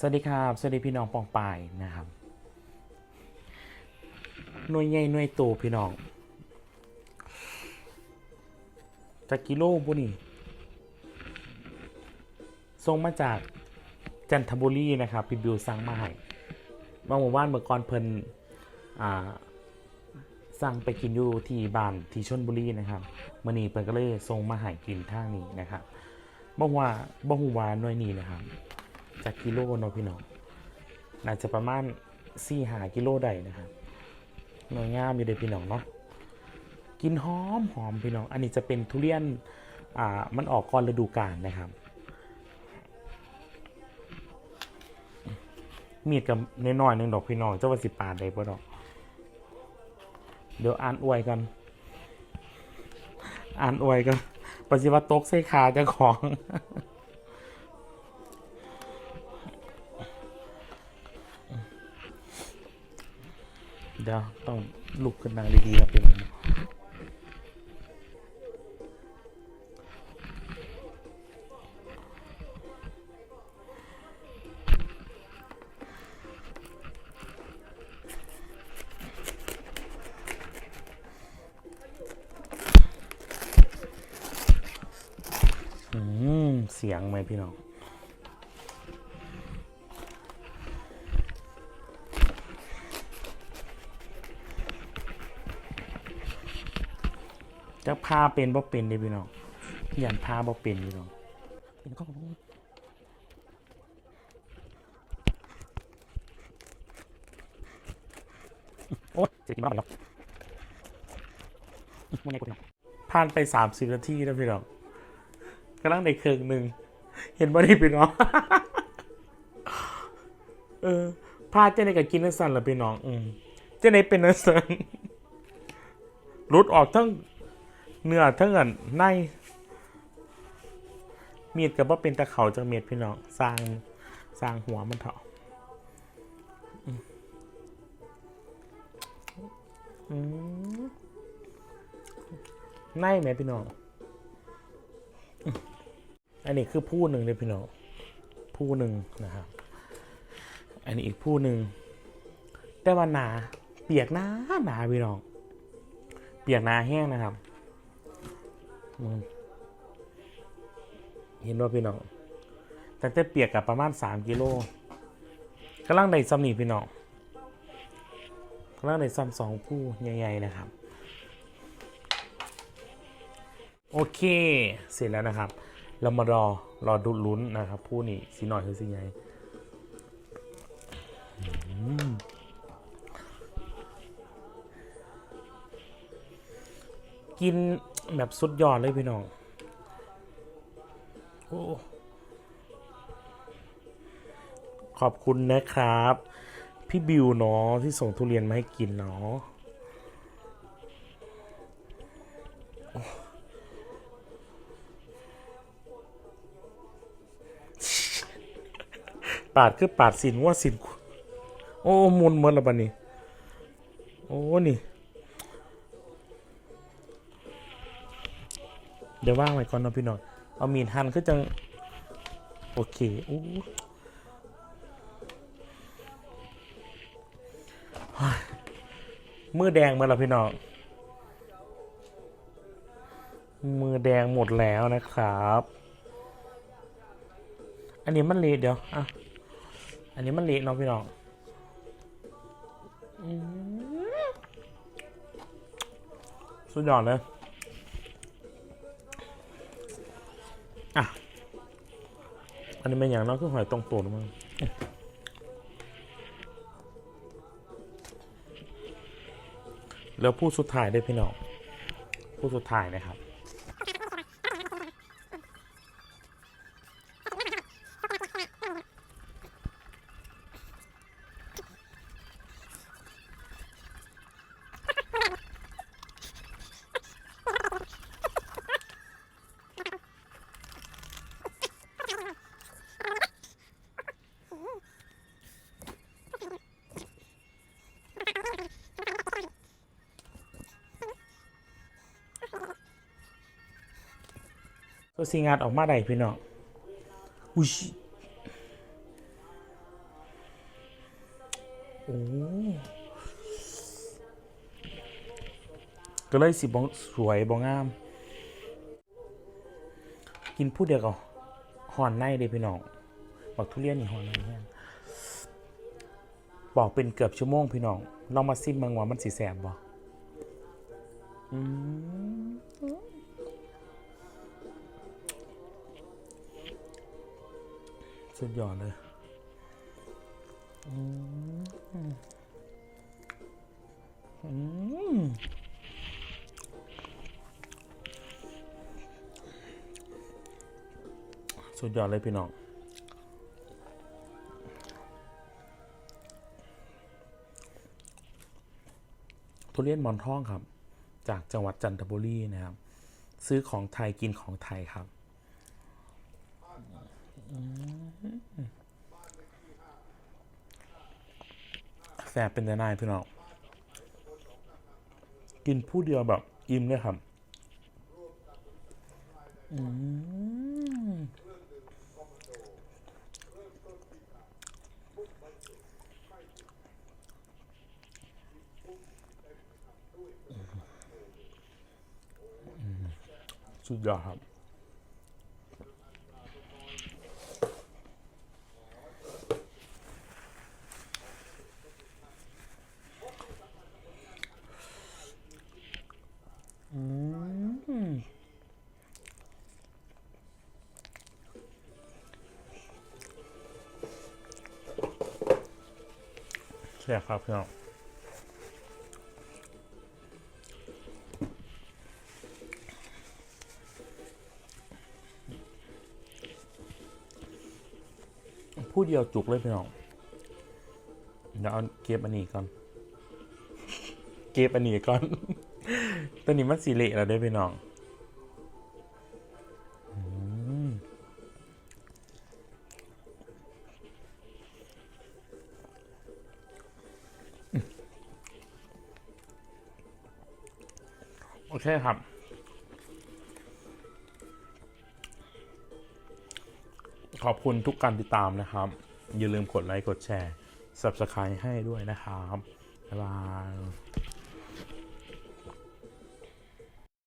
สวัสดีครับ สวัสดีพี่น้องปองปายนะครับ หน่วยใหญ่หน่วยโตพี่น้องจากกิโลบุนี่ส่งมาจากจันทบุรีนะครับพี่บิวสั่งมาให้เมื่อหมู่บ้านเมื่อก่อนเพิ่นอ่าสั่งไปกินอยู่ที่บ้านที่ชนบุรีนะครับมื่อนี้เพิ่นก็เลยส่งมาให้กินทางนี้นะครับบ่ว่าบ่ฮู้ว่าหน่วยนี้นะครับ จากกิโลเนาะพี่น้องน่าจะประมาณ4หากิโลได้นะครับหน่วยงามอยู่เด้พี่น้องเนาะกินหอมหอมพี่น้อง อันนี้จะเป็นทุเรียนอ่ามันออกก่อนฤดูกาลนะครับมีดกับน้อยๆหนึ่งดอกพี่น้องเจ้าว่าสิบปาดได้บ่ดอก เดี๋ยวอ่านอวยกัน อ่านอวยกันปฏิวัติตกใส่ขาเจ้าของ ดี๋ยวต้องลุกขึ้นนั่งดีๆครับพี่น้องอืมเสียงไหมพี่น้อง จะพาเป็นบ่เป็นเด้พี่น้องยันพาบ่เป็นพี่น้องเป็นข้อมูลโอ๊ยเจะกินบ้าไปแล้วมันไงกูพี่น้องผ่านไปสามสิบนาทีแล้วพี่น้องกำลังในเครื่องหนึ่ง เห็นบ่ได้พี่น้องเออพาเจ้าในกับกินนักสันละพี่น้อง อืมเจ้าในเป็นนักสันรุดออกทั้ง เนื้อทั้งอันในมีดกับว่าเป็นตะเขาจากเมียดพี่น้องสร้างสร้างหัวมันเถอะอืมอืมในไหมพี่น้อง อันนี้คือผู้หนึ่งเลยพี่น้อง ผู้หนึ่งนะครับ อันนี้อีกผู้หนึ่ง แต่ว่าหนา เปียกหนาหนาพี่น้อง เปียกหนาแห้งนะครับ เห็นว่าพี่น้องแต่แต่เปียกกับประมาณสามกิโลกำลังได้ซ้ำนี่พี่น้องกำลังได้ซ้ำสองผู้ใหญ่ๆนะครับ โอเค เสร็จแล้วนะครับ เรามารอรอดูลุ้นนะครับผู้นี่สีหน่อยคือสีใหญ่กิน แบบสุดยอดเลยพี่น้อง โอ้ขอบคุณนะครับ พี่บิวเนาะที่ส่งทุเรียนมาให้กินเนาะปาดคือปาดสินว่าสิน โอ้มุนเหมือนละบันนี้ โอ้นี่ เดี๋ยวว่างไว้ก่อนเนาะพี่น้องเอามีดหั่นคือจังโอเคอู้เมือแดงมาแล้วพี่น้อง มือแดงหมดแล้วนะครับ อันนี้มันเละเดี๋ยว อะ อันนี้มันเละเนาะพี่น้องสุดยอดเลย อันนี้เป็นอย่างน้อยก็หอยตรงตัวมั้งแล้วผู้สุดท้ายได้พี่น้องผู้สุดท้ายนะครับ ตัวสีงานออกมาได้พี่น้องอุ้ยก็เลยสิบ่สวยบ่งาม กินผู้เดียวก็หอนในเด้พี่น้องบอกทุเรียนนี่หอนในแห้งบอกเป็นเกือบชั่วโมงพี่น้องลองมาซิมเมืองว่ามันสิแสบบ่อืม สุดยอดเลยสุดยอดเลยพี่น้องทุเรียนหมอนทองครับ จากจังหวัดจันทบุรีนะครับ ซื้อของไทยกินของไทยครับ แสบเป็นแต่นายพี่น้องกินผู้เดียวแบบ อิ่มเลยครับอืมสุดยอดครับ ใช่ครับพี่น้องพูดเดียวจุกเลยพี่น้องเดี๋ยวเอาเก็บอันนี้ก่อน เก็บอันนี้ก่อน ตัวนี้มันสีเละแล้วได้อพี่น้อง โอเคครับ ขอบคุณทุกการติดตามนะครับ อย่าลืมกดไลค์ กดแชร์ Subscribe ให้ด้วยนะครับ บ๊ายบาย